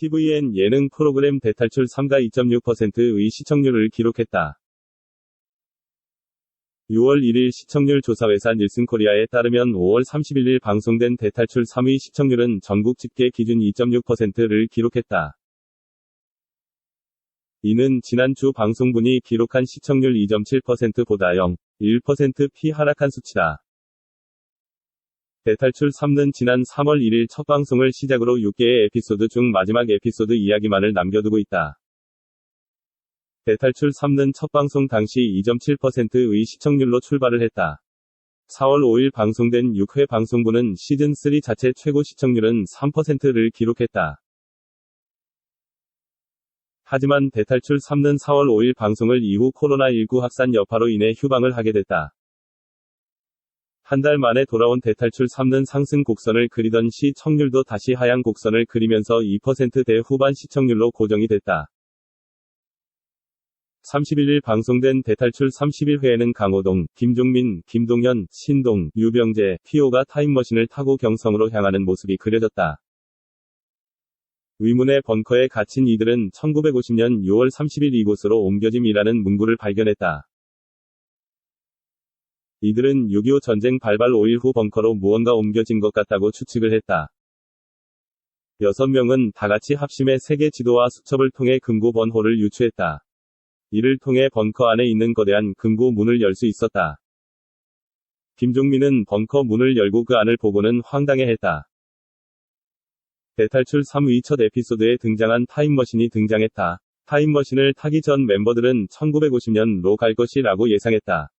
TVN 예능 프로그램 대탈출 3가 2.6%의 시청률을 기록했다. 6월 1일 시청률 조사회사 닐슨 코리아에 따르면 5월 31일 방송된 대탈출 3의 시청률은 전국 집계 기준 2.6%를 기록했다. 이는 지난주 방송분이 기록한 시청률 2.7%보다 0.1%피 하락한 수치다. 대탈출 3는 지난 3월 1일 첫 방송을 시작으로 6개의 에피소드 중 마지막 에피소드 이야기만을 남겨두고 있다. 대탈출 3는 첫 방송 당시 2.7%의 시청률로 출발을 했다. 4월 5일 방송된 6회 방송분은 시즌3 자체 최고 시청률은 3%를 기록했다. 하지만 대탈출 3는 4월 5일 방송을 이후 코로나19 확산 여파로 인해 휴방을 하게 됐다. 한 달 만에 돌아온 대탈출 3는 상승 곡선을 그리던 시 청률도 다시 하향 곡선을 그리면서 2%대 후반 시청률로 고정이 됐다. 31일 방송된 대탈출 31회에는 강호동, 김종민, 김동현, 신동, 유병재, 피오가 타임머신을 타고 경성으로 향하는 모습이 그려졌다. 위문의 벙커에 갇힌 이들은 1950년 6월 30일 이곳으로 옮겨짐이라는 문구를 발견했다. 이들은 6.25 전쟁 발발 5일 후 벙커로 무언가 옮겨진 것 같다고 추측을 했다. 6명은 다같이 합심해 세계 지도와 수첩을 통해 금고 번호를 유추했다. 이를 통해 벙커 안에 있는 거대한 금고 문을 열 수 있었다. 김종민은 벙커 문을 열고 그 안을 보고는 황당해했다. 대탈출 3의 첫 에피소드에 등장한 타임머신이 등장했다. 타임머신을 타기 전 멤버들은 1950년로 갈 것이라고 예상했다.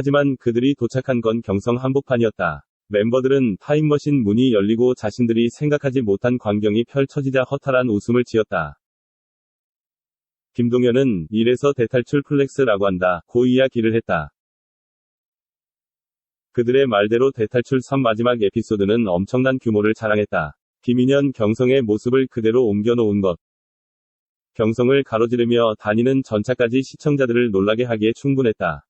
하지만 그들이 도착한 건 경성 한복판이었다. 멤버들은 타임머신 문이 열리고 자신들이 생각하지 못한 광경이 펼쳐지자 허탈한 웃음을 지었다. 김동현은 이래서 대탈출 플렉스라고 한다. 고 이야기를 했다. 그들의 말대로 대탈출 3 마지막 에피소드는 엄청난 규모를 자랑했다. 김인현 경성의 모습을 그대로 옮겨놓은 것. 경성을 가로지르며 다니는 전차까지 시청자들을 놀라게 하기에 충분했다.